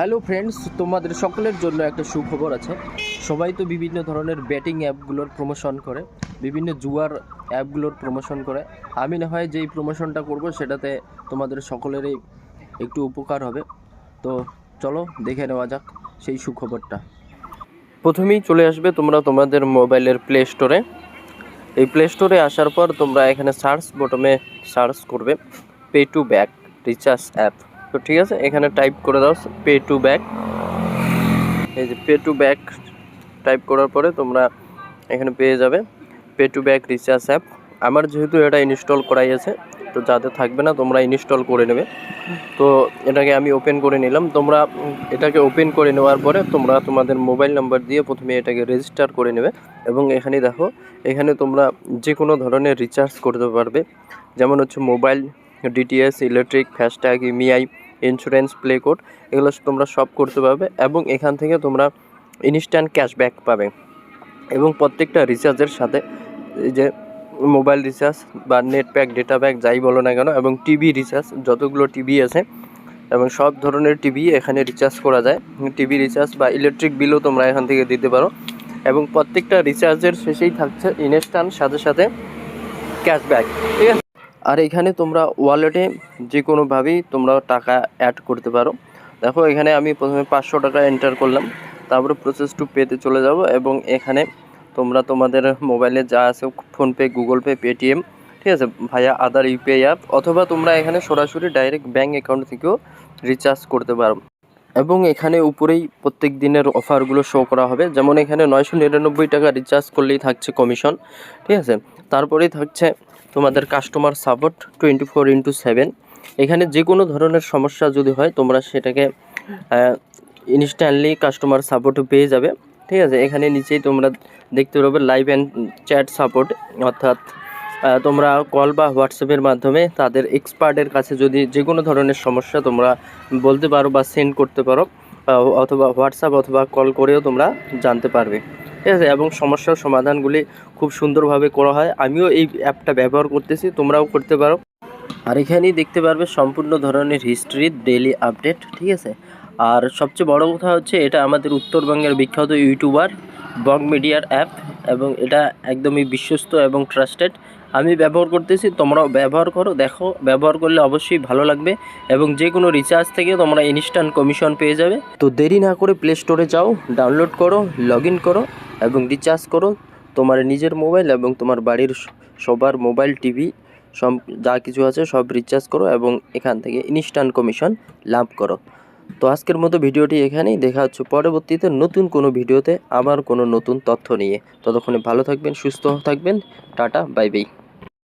Hello friends তোমাদের সকলের জন্য একটা সুখবর আছে। সবাই তো বিভিন্ন ধরনের ব্যাটিং অ্যাপগুলোর প্রমোশন করে, বিভিন্ন জুয়ার অ্যাপগুলোর প্রমোশন করে। আমি না হয় যেই প্রমোশনটা করব সেটাতে তোমাদের সকলেরই একটু উপকার হবে। তো চলো দেখে নেওয়া যাক সেই সুখবরটা। প্রথমেই চলে আসবে তোমরা তোমাদের মোবাইলের প্লে স্টোরে এই প্লে স্টোরে আসার পর তোমরা এখানে সার্চ বটমে সার্চ করবে pay to back recharge app তো ঠিক আছে, এখানে টাইপ করে দাও পে টু ব্যাক এই যে পে টু ব্যাক টাইপ করার পরে তোমরা এখানে পেয়ে যাবে। Pay to back recharge app আমার যেহেতু এটা ইনস্টল করাই আছে, তো যাতে থাকবে না, তোমরা ইনস্টল করে নেবে। তো এটাকে আমি ওপেন করে নিলাম। তোমরা এটাকে ওপেন করে নেওয়ার পরে তোমরা তোমাদের মোবাইল নাম্বার দিয়ে প্রথমে এটাকে রেজিস্টার করে নেবে। এবং এখানে দেখো, এখানে তোমরা যে কোনো ধরনের রিচার্জ করতে পারবে। যেমন হচ্ছে mobile DTH electric FASTag EMI insurance play code এগুলো তোমরা সব করতে পারবে এবং এখান থেকে তোমরা ইনস্ট্যান্ট ক্যাশব্যাক পাবে। এবং প্রত্যেকটা রিচার্জের সাথে যে মোবাইল রিচার্জ বা নেট প্যাক ডেটা প্যাক যাই বলো না কেন, এবং টিভি রিচার্জ যতগুলো টিভি আছে, এবং সব ধরনের টিভি এখানে রিচার্জ করা যায়। টিভি রিচার্জ বা ইলেকট্রিক বিলও তোমরা এখান থেকে দিতে পারো। এবং প্রত্যেকটা রিচার্জের শেষেই থাকছে ইনস্ট্যান্ট সাথে সাথে ক্যাশব্যাক ঠিক আছে? আর এখানে তোমরা ওয়ালেটে যে কোনোভাবেই তোমরা টাকা অ্যাড করতে পারো। দেখো, এখানে আমি প্রথমে পাঁচশো টাকা এন্টার করলাম। তারপরে প্রসেস টু পেতে চলে যাব এবং এখানে তোমরা তোমাদের মোবাইলে যা আছে ফোনপে গুগল পে পেটিএম ঠিক আছে ভাইয়া আদার ইউপিআই অ্যাপ অথবা তোমরা এখানে সরাসরি ডাইরেক্ট ব্যাঙ্ক অ্যাকাউন্ট থেকেও রিচার্জ করতে পারো। এবং এখানে উপরেই প্রত্যেক দিনের অফারগুলো শো করা হবে। যেমন এখানে নয়শো নিরানব্বই টাকা রিচার্জ করলেই থাকছে কমিশন ঠিক আছে? তারপরেই থাকছে তোমাদের customer support twenty four into seven এখানে যে কোনো ধরনের সমস্যা যদি হয়, তোমরা সেটাকে ইনস্ট্যান্টলি কাস্টমার সাপোর্ট পেয়ে যাবে। ঠিক আছে? এখানে নিচেই তোমরা দেখতে পারবে লাইভ অ্যান্ড চ্যাট সাপোর্ট অর্থাৎ তোমরা কল বা হোয়াটসঅ্যাপের মাধ্যমে তাদের এক্সপার্টের কাছে যদি যে কোনো ধরনের সমস্যা তোমরা বলতে পারো বা সেন্ড করতে পারো অথবা হোয়াটসঅ্যাপ অথবা কল করেও তোমরা জানতে পারবে। ঠিক আছে? এবং সমস্যার সমাধানগুলি খুব সুন্দরভাবে করা হয়। আমিও এই অ্যাপটা ব্যবহার করতেছি, তোমরাও করতে পারো। আর এখানেই দেখতে পারবে সম্পূর্ণ ধরনের হিস্ট্রি ডেইলি আপডেট ঠিক আছে? আর সবচেয়ে বড় কথা হচ্ছে, এটা আমাদের উত্তরবঙ্গের বিখ্যাত ইউটিউবার বং মিডিয়ার অ্যাপ এবং এটা একদমই বিশ্বস্ত এবং ট্রাস্টেড আমি ব্যবহার করতেছি, তোমরাও ব্যবহার করো, দেখো, ব্যবহার করলে অবশ্যই ভালো লাগবে এবং যে কোনো রিচার্জ থেকে তোমরা ইনস্ট্যান্ট কমিশন পেয়ে যাবে। তো দেরি না করে প্লে স্টোরে যাও ডাউনলোড করো লগ করো এবং রিচার্জ করো তোমার নিজের মোবাইল এবং তোমার বাড়ির সবার মোবাইল টিভি সব যা কিছু আছে সব রিচার্জ করো এবং এখান থেকে ইনস্ট্যান্ট কমিশন লাভ করো। তো আজকের মতো ভিডিওটি এখানেই, দেখা হচ্ছে পরবর্তীতে নতুন কোনো ভিডিওতে, আবার কোনো নতুন তথ্য নিয়ে। ততক্ষণে ভালো থাকবেন, সুস্থ থাকবেন, টাটা বাই বাই